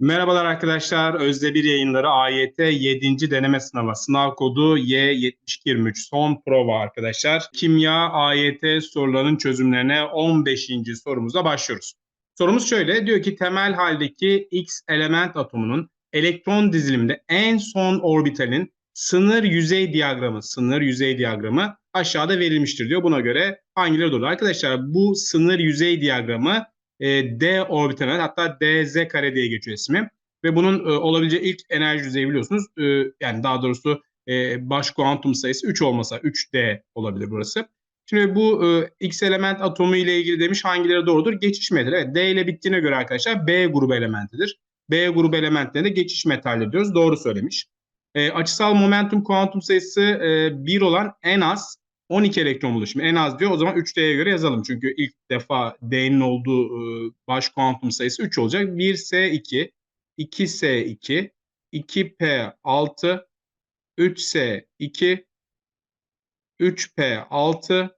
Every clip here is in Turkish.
Merhabalar arkadaşlar. Özde bir yayınları AYT 7. deneme sınavı. Sınav kodu Y7223 son prova arkadaşlar. Kimya AYT sorularının çözümlerine 15. sorumuzla başlıyoruz. Sorumuz şöyle diyor ki temel haldeki X element atomunun elektron diziliminde en son orbitalin sınır yüzey diyagramı, sınır yüzey diyagramı aşağıda verilmiştir diyor. Buna göre hangileri doğru? Arkadaşlar bu sınır yüzey diyagramı e, D orbitaline hatta DZ kare diye geçiyor ismi. Ve bunun e, olabileceği ilk enerji düzeyi biliyorsunuz. E, yani daha doğrusu e, baş kuantum sayısı 3 olmasa 3D olabilir burası. Şimdi bu e, X element atomu ile ilgili demiş hangileri doğrudur? Geçiş metali. Evet, D ile bittiğine göre arkadaşlar B grubu elementidir. B grubu elementlerine geçiş metalli diyoruz. Doğru söylemiş. E, açısal momentum kuantum sayısı e, 1 olan en az 12 elektron bulur. Şimdi en az diyor o zaman 3D'ye göre yazalım. Çünkü ilk defa D'nin olduğu e, baş kuantum sayısı 3 olacak. 1S2, 2S2, 2P6, 3S2, 3P6,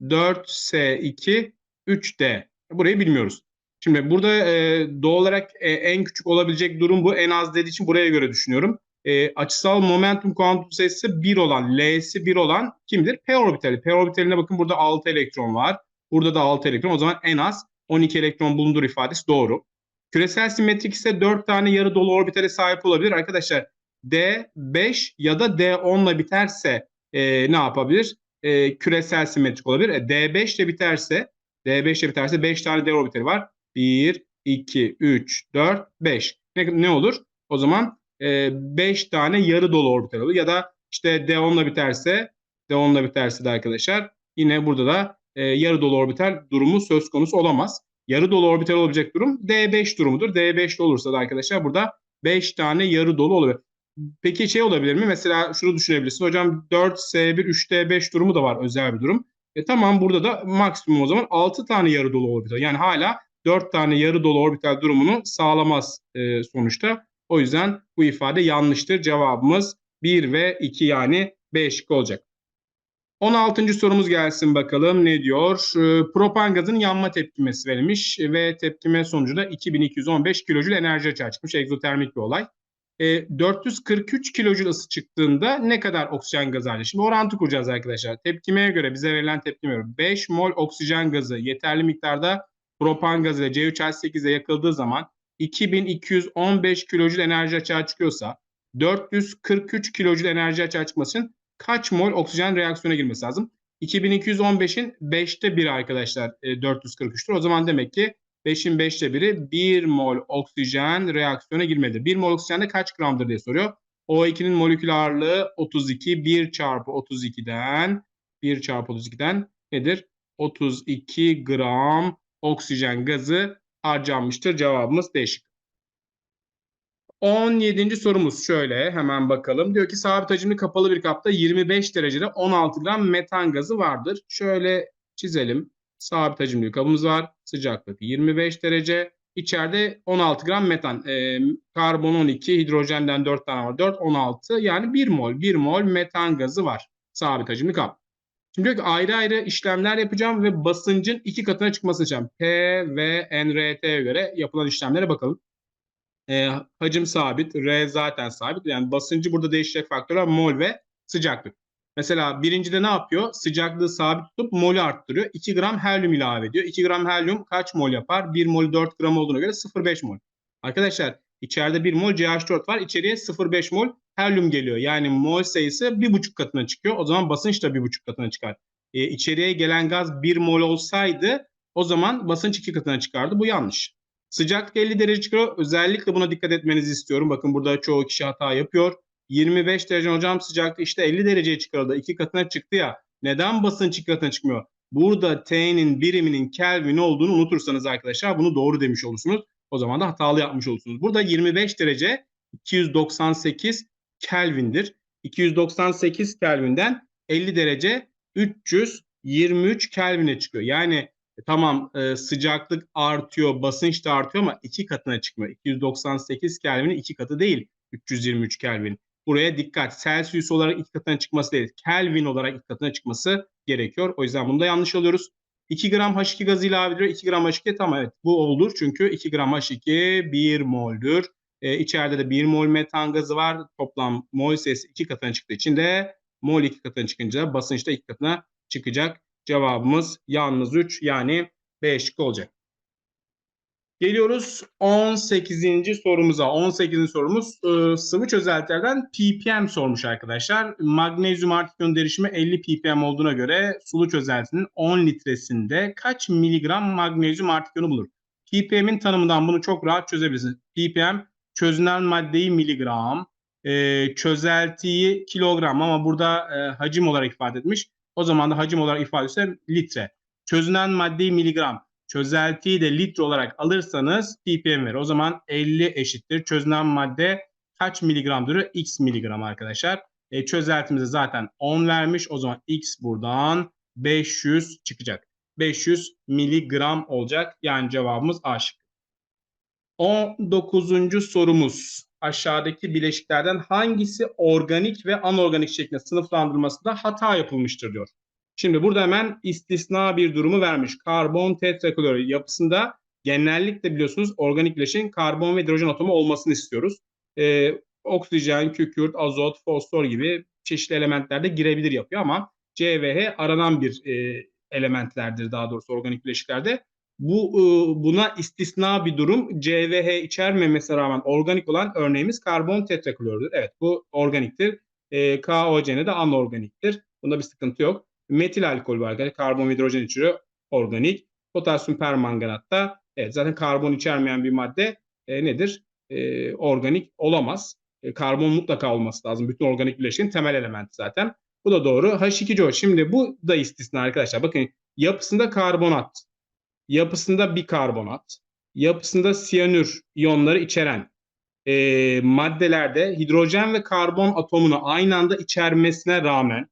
4S2, 3D. Burayı bilmiyoruz. Şimdi burada e, doğal olarak e, en küçük olabilecek durum bu. En az dediği için buraya göre düşünüyorum e, açısal momentum kuantum sayısı 1 olan, L'si 1 olan kimdir? P orbitali. P orbitaline bakın burada 6 elektron var. Burada da 6 elektron. O zaman en az 12 elektron bulundur ifadesi doğru. Küresel simetrik ise 4 tane yarı dolu orbitale sahip olabilir. Arkadaşlar D 5 ya da D 10 ile biterse e, ne yapabilir? E, küresel simetrik olabilir. E, D 5 ile biterse D 5 ile biterse 5 tane D orbitali var. 1, 2, 3, 4, 5. Ne, ne olur? O zaman 5 e, tane yarı dolu orbital olur. Ya da işte D10 ile biterse D10 ile biterse de arkadaşlar yine burada da e, yarı dolu orbital durumu söz konusu olamaz. Yarı dolu orbital olacak durum D5 durumudur. D5'te olursa da arkadaşlar burada 5 tane yarı dolu olabilir. Peki şey olabilir mi? Mesela şunu düşünebilirsin. Hocam 4S1 3D5 durumu da var özel bir durum. E tamam burada da maksimum o zaman 6 tane yarı dolu orbital. Yani hala 4 tane yarı dolu orbital durumunu sağlamaz e, sonuçta. O yüzden bu ifade yanlıştır. Cevabımız 1 ve 2 yani B şıkkı olacak. 16. sorumuz gelsin bakalım ne diyor? Propan gazın yanma tepkimesi verilmiş ve tepkime sonucunda 2215 kilojül enerji açığa çıkmış. Egzotermik bir olay. E, ee, 443 kilojül ısı çıktığında ne kadar oksijen gazı harcar? Şimdi orantı kuracağız arkadaşlar. Tepkimeye göre bize verilen tepkime göre 5 mol oksijen gazı yeterli miktarda propan gazı ile C3H8'e yakıldığı zaman 2215 kilojül enerji açığa çıkıyorsa 443 kilojül enerji açığa çıkması için kaç mol oksijen reaksiyona girmesi lazım? 2215'in 5'te 1'i arkadaşlar e, 443'tür. O zaman demek ki 5'in 5'te 1'i 1 mol oksijen reaksiyona girmelidir. 1 mol oksijende kaç gramdır diye soruyor. O2'nin molekül ağırlığı 32. 1 çarpı 32'den 1 çarpı 32'den nedir? 32 gram oksijen gazı harcanmıştır. Cevabımız değişik. 17. sorumuz şöyle hemen bakalım. Diyor ki sabit hacimli kapalı bir kapta 25 derecede 16 gram metan gazı vardır. Şöyle çizelim. Sabit hacimli bir kabımız var. Sıcaklık 25 derece. İçeride 16 gram metan. E, karbon 12, hidrojenden 4 tane var. 4, 16 yani 1 mol. 1 mol metan gazı var. Sabit hacimli kap. Şimdi diyor ki ayrı ayrı işlemler yapacağım ve basıncın iki katına çıkması için P ve NRT'ye göre yapılan işlemlere bakalım. E, hacim sabit, R zaten sabit. Yani basıncı burada değişecek faktörler mol ve sıcaklık. Mesela birincide ne yapıyor? Sıcaklığı sabit tutup molü arttırıyor. 2 gram helyum ilave ediyor. 2 gram helyum kaç mol yapar? 1 mol 4 gram olduğuna göre 0,5 mol. Arkadaşlar içeride 1 mol CH4 var. İçeriye 0,5 mol helyum geliyor. Yani mol sayısı bir buçuk katına çıkıyor. O zaman basınç da bir buçuk katına çıkar. E, içeriye gelen gaz 1 mol olsaydı o zaman basınç iki katına çıkardı. Bu yanlış. Sıcaklık 50 derece çıkıyor. Özellikle buna dikkat etmenizi istiyorum. Bakın burada çoğu kişi hata yapıyor. 25 derece hocam sıcaklık işte 50 dereceye çıkarıldı. iki katına çıktı ya. Neden basınç iki katına çıkmıyor? Burada T'nin biriminin Kelvin olduğunu unutursanız arkadaşlar bunu doğru demiş olursunuz. O zaman da hatalı yapmış olursunuz. Burada 25 derece 298 Kelvin'dir. 298 Kelvin'den 50 derece 323 Kelvin'e çıkıyor. Yani e, tamam e, sıcaklık artıyor, basınç da artıyor ama iki katına çıkmıyor. 298 Kelvin'in iki katı değil 323 Kelvin. Buraya dikkat. Celsius olarak iki katına çıkması değil. Kelvin olarak iki katına çıkması gerekiyor. O yüzden bunu da yanlış alıyoruz. 2 gram H2 gazı ilave ediyor. 2 gram H2 tamam evet bu olur çünkü 2 gram H2 1 moldür. E, içeride de 1 mol metan gazı var. Toplam mol sayısı 2 katına çıktığı için de mol 2 katına çıkınca basınç da 2 katına çıkacak. Cevabımız yalnız 3 yani B olacak. Geliyoruz 18. sorumuza. 18. sorumuz e, sıvı çözeltilerden ppm sormuş arkadaşlar. Magnezyum artık gönderişimi 50 ppm olduğuna göre sulu çözeltinin 10 litresinde kaç miligram magnezyum artık yonu bulur? ppm'in tanımından bunu çok rahat çözebilirsiniz. ppm çözünen maddeyi miligram, e, çözeltiyi kilogram ama burada e, hacim olarak ifade etmiş. O zaman da hacim olarak ifade etse litre. Çözünen maddeyi miligram, çözeltiyi de litre olarak alırsanız ppm verir. O zaman 50 eşittir. Çözünen madde kaç miligramdır? X miligram arkadaşlar. E, çözeltimize zaten 10 vermiş. O zaman X buradan 500 çıkacak. 500 miligram olacak. Yani cevabımız A şıkkı. 19. sorumuz. Aşağıdaki bileşiklerden hangisi organik ve anorganik şeklinde sınıflandırılmasında hata yapılmıştır diyor. Şimdi burada hemen istisna bir durumu vermiş. Karbon tetraklorür yapısında genellikle biliyorsunuz organik bileşiğin karbon ve hidrojen atomu olmasını istiyoruz. Ee, oksijen, kükürt, azot, fosfor gibi çeşitli elementler de girebilir yapıyor ama C ve H aranan bir e, elementlerdir daha doğrusu organik bileşiklerde. Bu e, buna istisna bir durum. C ve H içermemesine rağmen organik olan örneğimiz karbon tetraklorür. Evet bu organiktir. E, KOCN de anorganiktir. Bunda bir sıkıntı yok. Metil alkol var. Yani karbon hidrojen içeriyor. Organik. Potasyum permanganat da evet, zaten karbon içermeyen bir madde e, nedir? E, organik olamaz. E, karbon mutlaka olması lazım. Bütün organik bileşiğin temel elementi zaten. Bu da doğru. H2CO. Şimdi bu da istisna arkadaşlar. Bakın yapısında karbonat, yapısında bikarbonat, yapısında siyanür iyonları içeren e, maddelerde hidrojen ve karbon atomunu aynı anda içermesine rağmen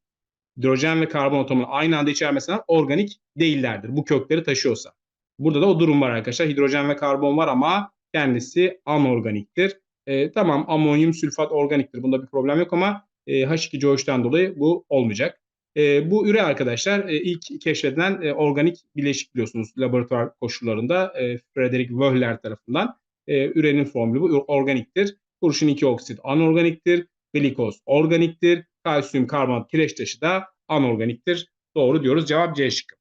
hidrojen ve karbon atomunu aynı anda içermesine organik değillerdir. Bu kökleri taşıyorsa. Burada da o durum var arkadaşlar. Hidrojen ve karbon var ama kendisi anorganiktir. E, tamam amonyum sülfat organiktir. Bunda bir problem yok ama e, H2COH'tan dolayı bu olmayacak. E, bu üre arkadaşlar e, ilk keşfedilen e, organik bileşik biliyorsunuz laboratuvar koşullarında e, Frederick Wöhler tarafından. E, ürenin formülü bu organiktir. Kurşun 2 oksit anorganiktir. Glikoz organiktir. Kalsiyum karbonat kireç taşı da anorganiktir. Doğru diyoruz. Cevap C şıkkı.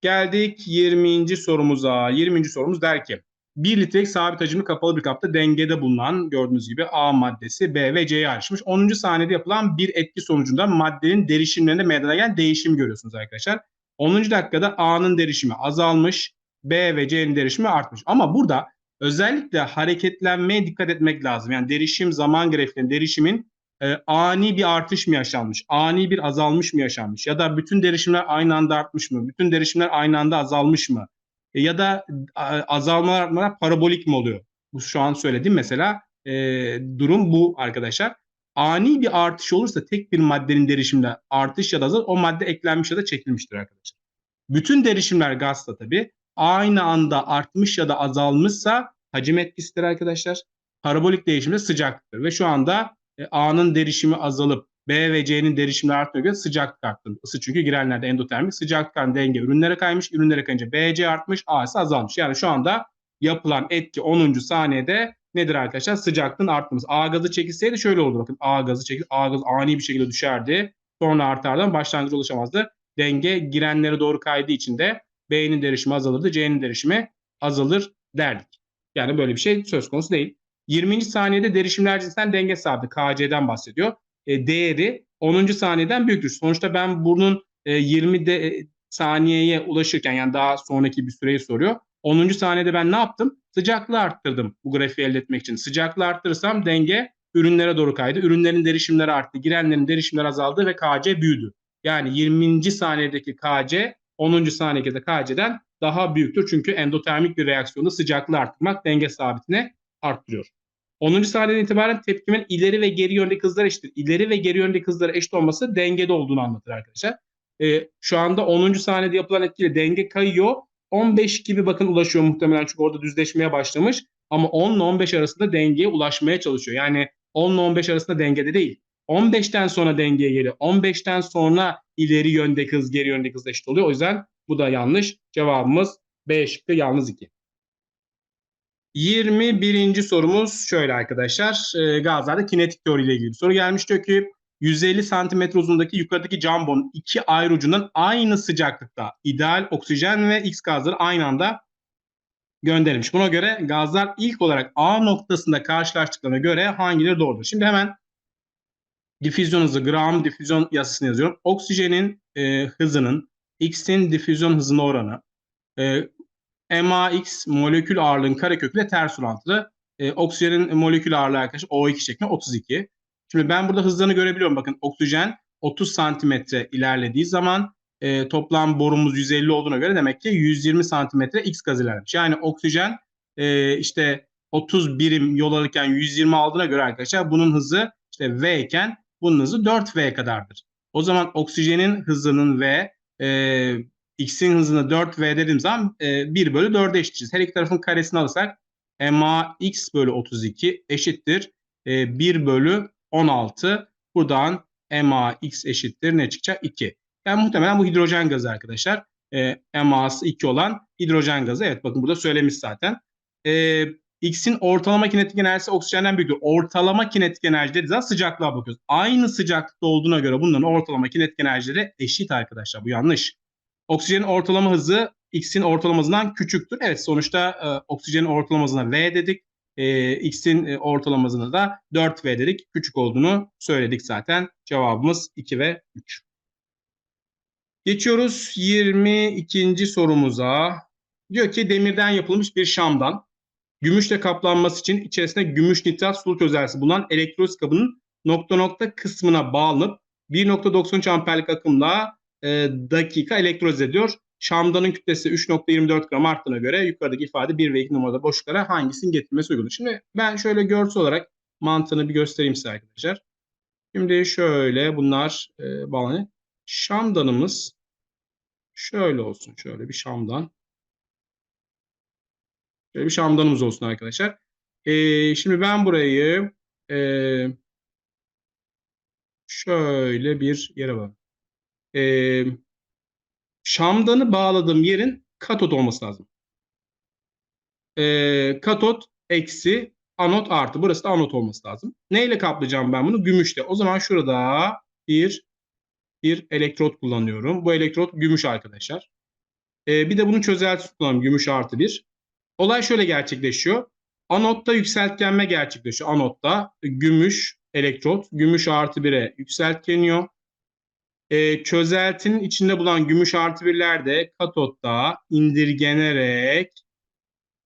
Geldik 20. sorumuza. 20. sorumuz der ki 1 litrelik sabit hacimli kapalı bir kapta dengede bulunan gördüğünüz gibi A maddesi B ve C'ye ayrışmış. 10. saniyede yapılan bir etki sonucunda maddenin derişimlerinde meydana gelen değişimi görüyorsunuz arkadaşlar. 10. dakikada A'nın derişimi azalmış, B ve C'nin derişimi artmış. Ama burada özellikle hareketlenmeye dikkat etmek lazım. Yani derişim zaman grafiğinde derişimin e, ani bir artış mı yaşanmış, ani bir azalmış mı yaşanmış ya da bütün derişimler aynı anda artmış mı, bütün derişimler aynı anda azalmış mı ya da azalmalar artmalar parabolik mi oluyor? Bu şu an söylediğim mesela e, durum bu arkadaşlar. Ani bir artış olursa tek bir maddenin derişiminde artış ya da azal o madde eklenmiş ya da çekilmiştir arkadaşlar. Bütün derişimler gazda tabii aynı anda artmış ya da azalmışsa hacim etkisidir arkadaşlar. Parabolik değişimde sıcaklıktır ve şu anda e, A'nın derişimi azalıp B ve C'nin derişimleri arttığına göre sıcaklık arttı. Isı çünkü girenlerde endotermik sıcaklıktan denge ürünlere kaymış. Ürünlere kayınca BC artmış, A ise azalmış. Yani şu anda yapılan etki 10. saniyede nedir arkadaşlar? Sıcaklığın artması. A gazı çekilseydi şöyle olurdu. Bakın A gazı çekil, A gazı ani bir şekilde düşerdi. Sonra artardan başlangıcı ulaşamazdı. Denge girenlere doğru kaydığı için de B'nin derişimi azalırdı, C'nin derişimi azalır derdik. Yani böyle bir şey söz konusu değil. 20. saniyede derişimler cinsinden denge sabiti KC'den bahsediyor. E, değeri 10. saniyeden büyüktür. Sonuçta ben bunun e, 20 de, e, saniyeye ulaşırken yani daha sonraki bir süreyi soruyor. 10. saniyede ben ne yaptım? Sıcaklığı arttırdım bu grafiği elde etmek için. Sıcaklığı arttırırsam denge ürünlere doğru kaydı. Ürünlerin derişimleri arttı. Girenlerin derişimleri azaldı ve KC büyüdü. Yani 20. saniyedeki KC 10. saniyedeki KC'den daha büyüktür. Çünkü endotermik bir reaksiyonda sıcaklığı arttırmak denge sabitini arttırıyor. 10. saniyeden itibaren tepkimin ileri ve geri yönde hızlar eşittir. İleri ve geri yönde hızlara eşit olması dengede olduğunu anlatır arkadaşlar. Ee, şu anda 10. saniyede yapılan etkiyle denge kayıyor. 15 gibi bakın ulaşıyor muhtemelen çünkü orada düzleşmeye başlamış. Ama 10 ile 15 arasında dengeye ulaşmaya çalışıyor. Yani 10 ile 15 arasında dengede değil. 15'ten sonra dengeye geliyor. 15'ten sonra ileri yönde hız, geri yönde hız eşit oluyor. O yüzden bu da yanlış. Cevabımız B şıkkı yalnız 2. 21. sorumuz şöyle arkadaşlar. E, gazlarda kinetik teori ile ilgili bir soru gelmiş. Diyor ki 150 santimetre uzunluğundaki yukarıdaki jambonun iki ayrı ucundan aynı sıcaklıkta ideal oksijen ve X gazları aynı anda gönderilmiş. Buna göre gazlar ilk olarak A noktasında karşılaştıklarına göre hangileri doğrudur? Şimdi hemen difüzyon hızı, gram difüzyon yasasını yazıyorum. Oksijenin e, hızının X'in difüzyon hızına oranı e, MAX molekül ağırlığın kareköküyle ters orantılı. E, oksijenin molekül ağırlığı arkadaşlar O2 şeklinde 32. Şimdi ben burada hızlarını görebiliyorum. Bakın oksijen 30 santimetre ilerlediği zaman e, toplam borumuz 150 olduğuna göre demek ki 120 santimetre X gaz ilerlemiş. Yani oksijen e, işte 30 birim yol alırken 120 aldığına göre arkadaşlar bunun hızı işte V iken bunun hızı 4V kadardır. O zaman oksijenin hızının V e, X'in hızını 4V dediğim zaman e, 1 bölü 4'e eşiteceğiz. Her iki tarafın karesini alırsak MAX bölü 32 eşittir. E, 1 bölü 16. Buradan MAX eşittir ne çıkacak? 2. Yani muhtemelen bu hidrojen gazı arkadaşlar. E, MA'sı 2 olan hidrojen gazı. Evet bakın burada söylemiş zaten. E, X'in ortalama kinetik enerjisi oksijenden büyüktür. Ortalama kinetik enerji dediği zaman sıcaklığa bakıyoruz. Aynı sıcaklıkta olduğuna göre bunların ortalama kinetik enerjileri eşit arkadaşlar. Bu yanlış. Oksijenin ortalama hızı X'in ortalama hızından küçüktür. Evet sonuçta e, oksijenin ortalama hızına V dedik. E, X'in e, ortalama hızına da 4V dedik. Küçük olduğunu söyledik zaten. Cevabımız 2 ve 3. Geçiyoruz 22. sorumuza. Diyor ki demirden yapılmış bir şamdan gümüşle kaplanması için içerisinde gümüş nitrat sulu çözeltisi bulunan elektrolit kabının nokta nokta kısmına bağlanıp 1.93 amperlik akımla e, dakika elektroz ediyor. Şamdanın kütlesi 3.24 gram arttığına göre yukarıdaki ifade 1 ve 2 numarada boşluklara hangisinin getirilmesi uygundur? Şimdi ben şöyle görsel olarak mantığını bir göstereyim size arkadaşlar. Şimdi şöyle bunlar e, bağlanıyor. Şamdanımız şöyle olsun. Şöyle bir şamdan. Şöyle bir şamdanımız olsun arkadaşlar. E, şimdi ben burayı e, şöyle bir yere bak. E, şamdanı bağladığım yerin katot olması lazım. E, katot eksi anot artı. Burası da anot olması lazım. Neyle kaplayacağım ben bunu? Gümüşle. O zaman şurada bir bir elektrot kullanıyorum. Bu elektrot gümüş arkadaşlar. E, bir de bunun çözeltisi kullanıyorum. Gümüş artı bir. Olay şöyle gerçekleşiyor. Anotta yükseltgenme gerçekleşiyor. Anotta gümüş elektrot gümüş artı 1'e yükseltgeniyor. E, çözeltinin içinde bulunan gümüş artı birler de katotta indirgenerek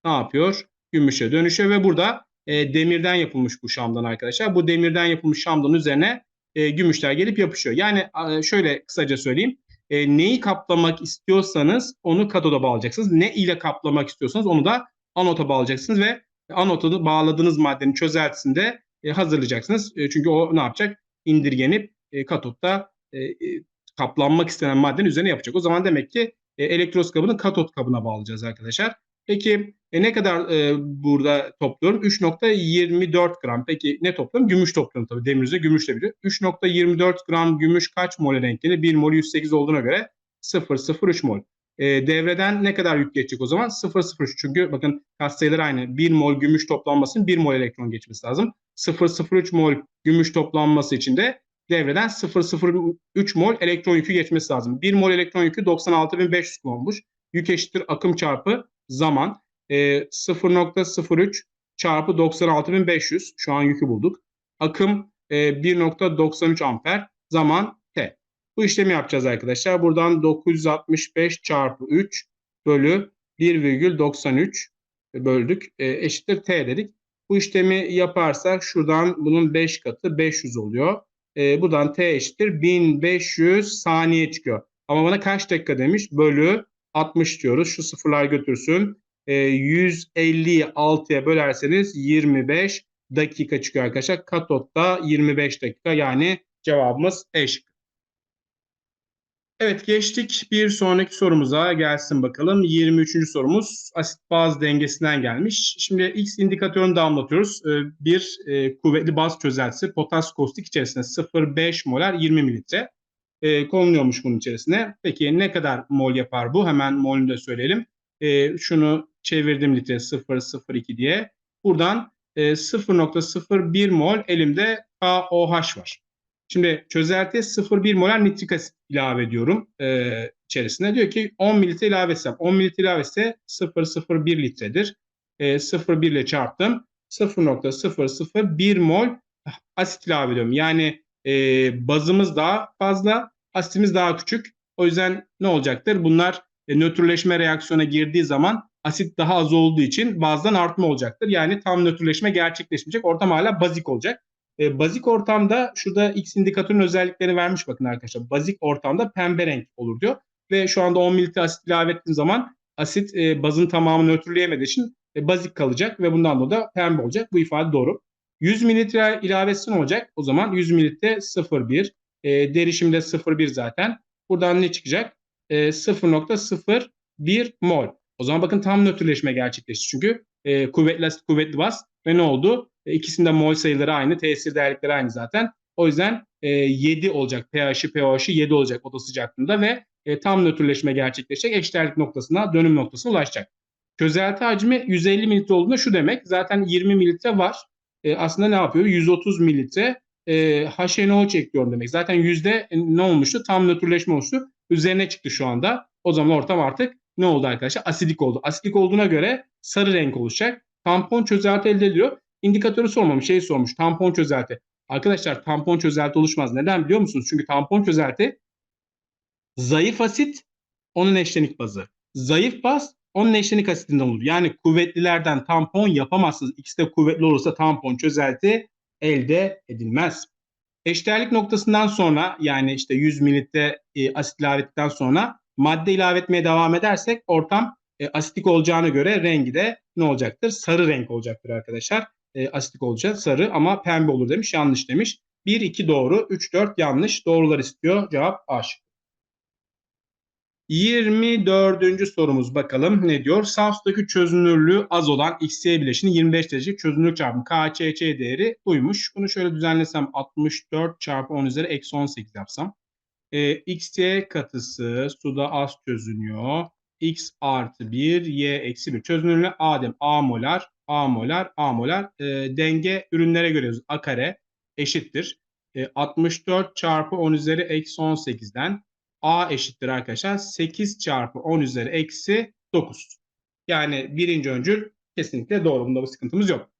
ne yapıyor? Gümüşe dönüşüyor ve burada e, demirden yapılmış bu şamdan arkadaşlar. Bu demirden yapılmış şamdan üzerine e, gümüşler gelip yapışıyor. Yani e, şöyle kısaca söyleyeyim. E, neyi kaplamak istiyorsanız onu katoda bağlayacaksınız. Ne ile kaplamak istiyorsanız onu da anota bağlayacaksınız ve anota bağladığınız maddenin çözeltisinde e, hazırlayacaksınız. E, çünkü o ne yapacak? İndirgenip e, katotta e, e, kaplanmak istenen maddenin üzerine yapacak. O zaman demek ki e, elektros kabını katot kabına bağlayacağız arkadaşlar. Peki e, ne kadar e, burada topluyorum? 3.24 gram. Peki ne topluyorum? Gümüş topluyorum tabii. Demirde gümüşle biliyor. 3.24 gram gümüş kaç mole denk gelir? 1 mol 108 olduğuna göre 0.03 mol. E, devreden ne kadar yük geçecek o zaman? 0.03 çünkü bakın katsayıları aynı. 1 mol gümüş toplanmasının 1 mol elektron geçmesi lazım. 0.03 mol gümüş toplanması için de devreden 0,03 mol elektron yükü geçmesi lazım. 1 mol elektron yükü 96.500 kullanılmış. Yük eşittir akım çarpı zaman. E, 0.03 çarpı 96.500 şu an yükü bulduk. Akım e, 1.93 amper zaman T. Bu işlemi yapacağız arkadaşlar. Buradan 965 çarpı 3 bölü 1,93 böldük. E, eşittir T dedik. Bu işlemi yaparsak şuradan bunun 5 katı 500 oluyor. E, buradan t eşittir 1500 saniye çıkıyor. Ama bana kaç dakika demiş? Bölü 60 diyoruz. Şu sıfırlar götürsün. E, 150'yi 6'ya bölerseniz 25 dakika çıkıyor arkadaşlar. Katotta 25 dakika yani cevabımız E şıkkı. Evet geçtik bir sonraki sorumuza gelsin bakalım. 23. sorumuz asit baz dengesinden gelmiş. Şimdi X indikatörünü de anlatıyoruz. Ee, bir e, kuvvetli baz çözeltisi potas kostik içerisinde 0,5 molar 20 mililitre e, konuluyormuş bunun içerisine. Peki ne kadar mol yapar bu? Hemen molünü de söyleyelim. e, şunu çevirdim litre 0,02 diye. Buradan e, 0.01 mol elimde KOH var. Şimdi çözeltiye 0,1 molar nitrik asit ilave ediyorum e, içerisine. Diyor ki 10 mililitre ilave etsem. 10 mililitre ilave etse 0,01 litredir. E, 0,1 ile çarptım. 0.001 mol asit ilave ediyorum. Yani e, bazımız daha fazla, asitimiz daha küçük. O yüzden ne olacaktır? Bunlar e, nötrleşme reaksiyona girdiği zaman asit daha az olduğu için bazdan artma olacaktır. Yani tam nötrleşme gerçekleşmeyecek. Ortam hala bazik olacak. E, bazik ortamda şurada X indikatörün özelliklerini vermiş bakın arkadaşlar. Bazik ortamda pembe renk olur diyor. Ve şu anda 10 mililitre asit ilave ettiğim zaman asit e, bazın tamamını nötrleyemediği için e, bazik kalacak ve bundan dolayı da pembe olacak. Bu ifade doğru. 100 mililitre ilavesi olacak? O zaman 100 mililitre 0,1. E, derişimde 0,1 zaten. Buradan ne çıkacak? E, 0.01 mol. O zaman bakın tam nötrleşme gerçekleşti. Çünkü e, kuvvetli asit kuvvetli baz ve ne oldu? E, ikisinde mol sayıları aynı, tesir değerlikleri aynı zaten. O yüzden e, 7 olacak. pH'i, pOH'ı 7 olacak oda sıcaklığında ve e, tam nötrleşme gerçekleşecek. Eşdeğerlik noktasına, dönüm noktasına ulaşacak. Çözelti hacmi 150 mililitre olduğunda şu demek. Zaten 20 mililitre var. E, aslında ne yapıyor? 130 mililitre e, HNO ekliyorum demek. Zaten yüzde ne olmuştu? Tam nötrleşme olmuştu. Üzerine çıktı şu anda. O zaman ortam artık ne oldu arkadaşlar? Asidik oldu. Asidik olduğuna göre sarı renk olacak. Tampon çözelti elde ediyor. İndikatörü sormamış, şey sormuş. Tampon çözelti. Arkadaşlar tampon çözelti oluşmaz. Neden biliyor musunuz? Çünkü tampon çözelti zayıf asit onun eşlenik bazı. Zayıf baz onun eşlenik asitinden olur. Yani kuvvetlilerden tampon yapamazsınız. İkisi de kuvvetli olursa tampon çözelti elde edilmez. Eşdeğerlik noktasından sonra yani işte 100 mililitre e, asit ilave ettikten sonra madde ilave etmeye devam edersek ortam e, asitik olacağına göre rengi de ne olacaktır? Sarı renk olacaktır arkadaşlar. E, asitik olacak sarı ama pembe olur demiş. Yanlış demiş. 1, 2 doğru, 3, 4 yanlış. Doğrular istiyor. Cevap A şıkkı. 24. sorumuz bakalım ne diyor? Safs'taki çözünürlüğü az olan XY bileşinin 25 derece çözünürlük çarpımı KÇC değeri buymuş. Bunu şöyle düzenlesem 64 çarpı 10 üzeri eksi 18 yapsam. E, XY katısı suda az çözünüyor. X artı 1, Y eksi 1. Çözünürlüğü A dem. A molar, A molar, A molar. E, denge ürünlere göre A kare eşittir. E, 64 çarpı 10 üzeri eksi 18'den A eşittir arkadaşlar 8 çarpı 10 üzeri eksi 9. Yani birinci öncül kesinlikle doğru. Bunda bir sıkıntımız yok.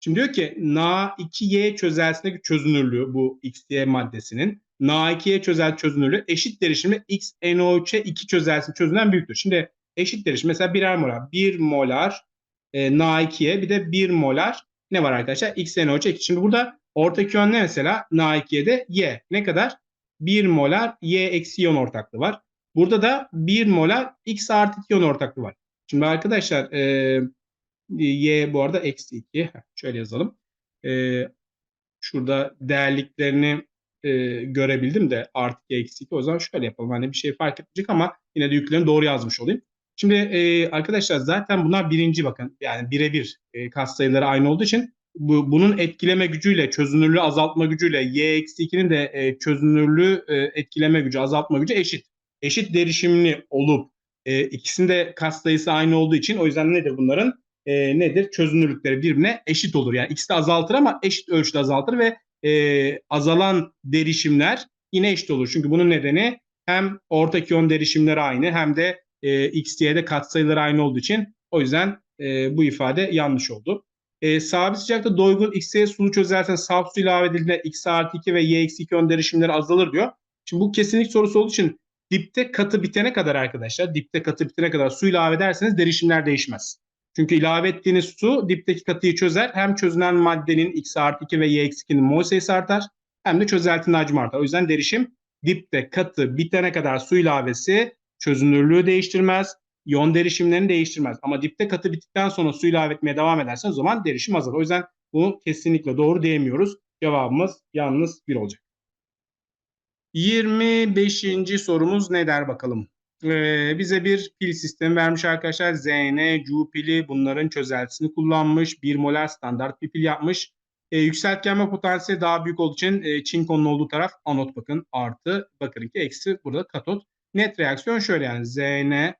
Şimdi diyor ki Na2Y çözeltisindeki çözünürlüğü bu XY maddesinin Na2Y çözel çözünürlüğü eşit derişimde XNO3'e 2 çözeltisinin çözünen büyüktür. Şimdi eşit derişim mesela birer molar. 1 molar e, Na2'ye bir de 1 molar ne var arkadaşlar? XNO3'e 2. Şimdi burada ortak yön ne mesela? Na2'ye Y. Ne kadar? 1 molar Y eksi iyon ortaklığı var. Burada da 1 molar X artı iyon ortaklığı var. Şimdi arkadaşlar e, Y bu arada eksi 2. Şöyle yazalım. E, şurada değerliklerini e, görebildim de artı 2 eksi 2. O zaman şöyle yapalım. Hani bir şey fark etmeyecek ama yine de yüklerini doğru yazmış olayım. Şimdi e, arkadaşlar zaten bunlar birinci bakın. Yani birebir e, kas sayıları aynı olduğu için bu, bunun etkileme gücüyle, çözünürlüğü azaltma gücüyle y-2'nin de e, çözünürlüğü e, etkileme gücü, azaltma gücü eşit. Eşit derişimli olup e, ikisinde kas sayısı aynı olduğu için o yüzden nedir bunların? E, nedir? Çözünürlükleri birbirine eşit olur. Yani ikisi de azaltır ama eşit ölçüde azaltır ve e, azalan derişimler yine eşit olur. Çünkü bunun nedeni hem ortak iyon derişimleri aynı hem de e, XT'de katsayıları aynı olduğu için o yüzden e, bu ifade yanlış oldu. E, sabit sıcakta doygun X'e sulu çözerseniz saf su ilave edildiğinde X artı 2 ve Y eksi 2 ön derişimleri azalır diyor. Şimdi bu kesinlik sorusu olduğu için dipte katı bitene kadar arkadaşlar dipte katı bitene kadar su ilave ederseniz derişimler değişmez. Çünkü ilave ettiğiniz su dipteki katıyı çözer. Hem çözünen maddenin X artı 2 ve Y eksi 2'nin mol sayısı artar. Hem de çözeltinin hacmi artar. O yüzden derişim dipte katı bitene kadar su ilavesi çözünürlüğü değiştirmez iyon derişimlerini değiştirmez. Ama dipte katı bittikten sonra su ilave etmeye devam edersen o zaman derişim azalır. O yüzden bunu kesinlikle doğru diyemiyoruz. Cevabımız yalnız bir olacak. 25. sorumuz ne der bakalım. Ee, bize bir pil sistemi vermiş arkadaşlar. ZN, Cu pili bunların çözeltisini kullanmış. 1 molar standart bir pil yapmış. Ee, yükseltgenme potansiyeli daha büyük olduğu için e, çinkonun olduğu taraf anot bakın artı. Bakın ki eksi burada katot. Net reaksiyon şöyle yani ZN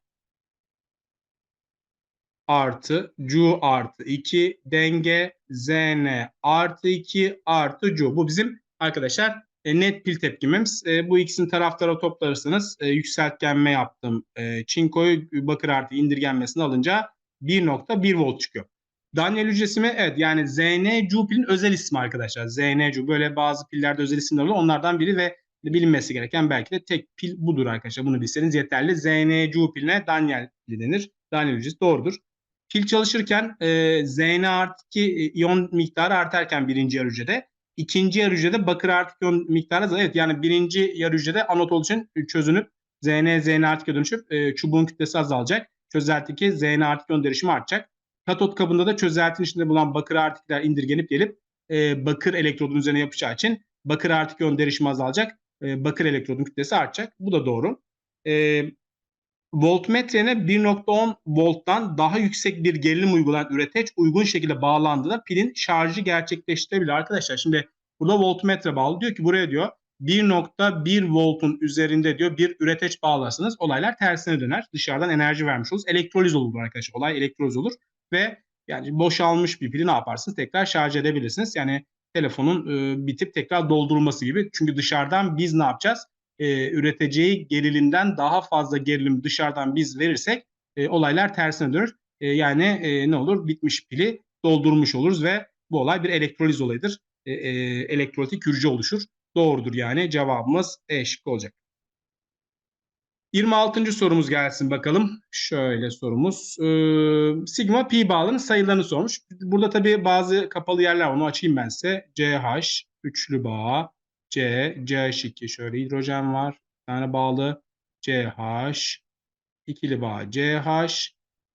artı Cu artı 2 denge Zn artı 2 artı Cu. Bu bizim arkadaşlar e, net pil tepkimimiz. E, bu ikisini taraftara toplarsanız e, yükseltgenme yaptım. E, çinkoyu bakır artı indirgenmesini alınca 1.1 volt çıkıyor. Daniel hücresi mi? Evet yani ZN-Cu pilin özel ismi arkadaşlar. ZN-Cu böyle bazı pillerde özel isimler oluyor. Onlardan biri ve bilinmesi gereken belki de tek pil budur arkadaşlar. Bunu bilseniz yeterli. ZN-Cu piline Daniel pili denir. Daniel hücresi doğrudur. Pil çalışırken e, Zn artı 2 iyon miktarı artarken birinci yarı hücrede ikinci yarı hücrede bakır artı iyon miktarı azalır. Evet yani birinci yarı hücrede anot olduğu için çözünüp Zn Zn artı 2'ye dönüşüp e, çubuğun kütlesi azalacak. Çözeltideki Zn artı iyon derişimi artacak. Katot kabında da çözeltinin içinde bulunan bakır artı ikiler indirgenip gelip e, bakır elektrodun üzerine yapışacağı için bakır artı iyon derişimi azalacak. E, bakır elektrodun kütlesi artacak. Bu da doğru. E, voltmetrene 1.10 volttan daha yüksek bir gerilim uygulayan üreteç uygun şekilde bağlandığında pilin şarjı gerçekleştirebilir arkadaşlar. Şimdi burada voltmetre bağlı. Diyor ki buraya diyor 1.1 voltun üzerinde diyor bir üreteç bağlarsanız olaylar tersine döner. Dışarıdan enerji vermiş oluruz. Elektroliz olur arkadaşlar. Olay elektroliz olur ve yani boşalmış bir pili ne yaparsınız? Tekrar şarj edebilirsiniz. Yani telefonun e, bitip tekrar doldurulması gibi. Çünkü dışarıdan biz ne yapacağız? E, üreteceği gerilimden daha fazla gerilim dışarıdan biz verirsek e, olaylar tersine dönür. E, yani e, ne olur? Bitmiş pili doldurmuş oluruz ve bu olay bir elektroliz olayıdır. E, e, elektrolitik hücre oluşur. Doğrudur yani cevabımız E şıkkı olacak. 26. sorumuz gelsin bakalım. Şöyle sorumuz. Ee, sigma pi bağlarının sayılarını sormuş. Burada tabii bazı kapalı yerler var. Onu açayım ben size. CH, üçlü bağ, C, CH2 şöyle hidrojen var. Bir tane bağlı. CH, ikili bağ CH,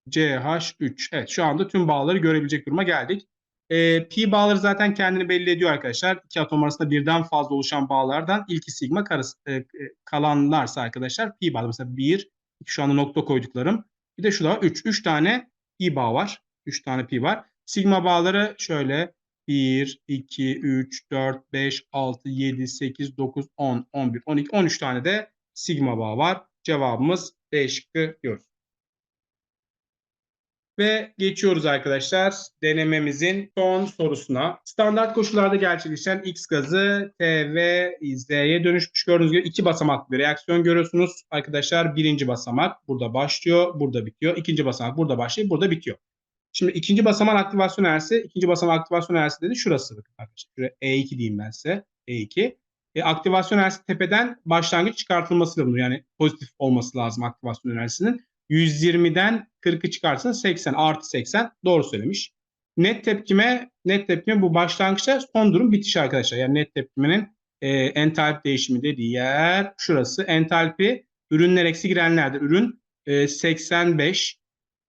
CH3. Evet şu anda tüm bağları görebilecek duruma geldik. E, pi bağları zaten kendini belli ediyor arkadaşlar. İki atom arasında birden fazla oluşan bağlardan ilki sigma karısı, e, kalanlarsa arkadaşlar pi bağları. Mesela 1, şu anda nokta koyduklarım. Bir de şu da 3. 3 tane pi bağ var. 3 tane pi var. Sigma bağları şöyle 1, 2, 3, 4, 5, 6, 7, 8, 9, 10, 11, 12, 13 tane de sigma bağ var. Cevabımız D şıkkı diyoruz. Ve geçiyoruz arkadaşlar denememizin son sorusuna. Standart koşullarda gerçekleşen X gazı T ve Z'ye dönüşmüş. Gördüğünüz gibi iki basamaklı bir reaksiyon görüyorsunuz. Arkadaşlar birinci basamak burada başlıyor, burada bitiyor. İkinci basamak burada başlıyor, burada bitiyor. Şimdi ikinci basamak aktivasyon enerjisi, ikinci basamak aktivasyon enerjisi dedi şurası bakın arkadaşlar. Şuraya E2 diyeyim ben size. E2. E, aktivasyon enerjisi tepeden başlangıç çıkartılması lazım. Yani pozitif olması lazım aktivasyon enerjisinin. 120'den 40'ı çıkarsan 80 artı 80 doğru söylemiş. Net tepkime net tepkime bu başlangıçta son durum bitiş arkadaşlar. Yani net tepkimenin e, entalpi değişimi dediği yer şurası. Entalpi ürünler eksi girenlerdir. Ürün e, 85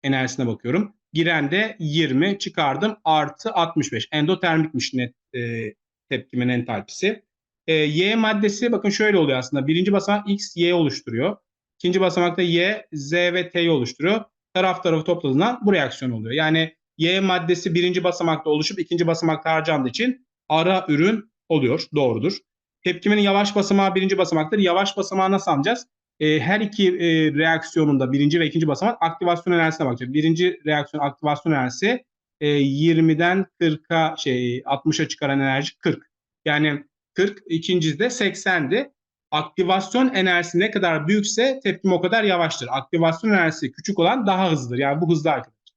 enerjisine bakıyorum. Giren de 20 çıkardım artı 65. Endotermikmiş net e, tepkimenin entalpisi. E, y maddesi bakın şöyle oluyor aslında. Birinci basamak X, Y oluşturuyor. İkinci basamakta Y, Z ve T'yi oluşturuyor. Taraf tarafı topladığında bu reaksiyon oluyor. Yani Y maddesi birinci basamakta oluşup ikinci basamakta harcandığı için ara ürün oluyor. Doğrudur. Tepkimenin yavaş basamağı birinci basamaktır. Yavaş basamağı nasıl anlayacağız? E, her iki e, reaksiyonunda birinci ve ikinci basamak aktivasyon enerjisine bakacağız. Birinci reaksiyon aktivasyon enerjisi e, 20'den 40'a şey 60'a çıkaran enerji 40. Yani 40 ikincisi de 80'di aktivasyon enerjisi ne kadar büyükse tepkim o kadar yavaştır. Aktivasyon enerjisi küçük olan daha hızlıdır. Yani bu hızlı arkadaşlar.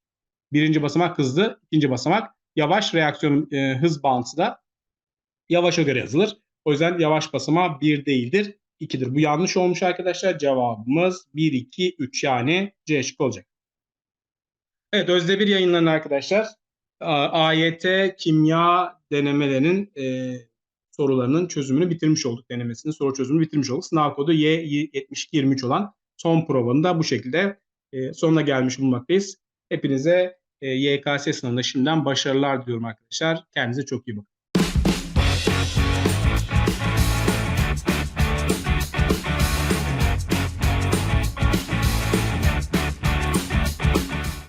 Birinci basamak hızlı, ikinci basamak yavaş reaksiyon e, hız bağıntısı da yavaşa göre yazılır. O yüzden yavaş basamağı 1 değildir, 2'dir. Bu yanlış olmuş arkadaşlar. Cevabımız 1, 2, 3 yani C şıkkı olacak. Evet Özde bir yayınlanın arkadaşlar. AYT kimya denemelerinin e, sorularının çözümünü bitirmiş olduk. Denemesinin soru çözümünü bitirmiş olduk. Sınav kodu Y7223 olan son provanın da bu şekilde e, sonuna gelmiş bulunmaktayız. Hepinize e, YKS sınavında şimdiden başarılar diliyorum arkadaşlar. Kendinize çok iyi bakın.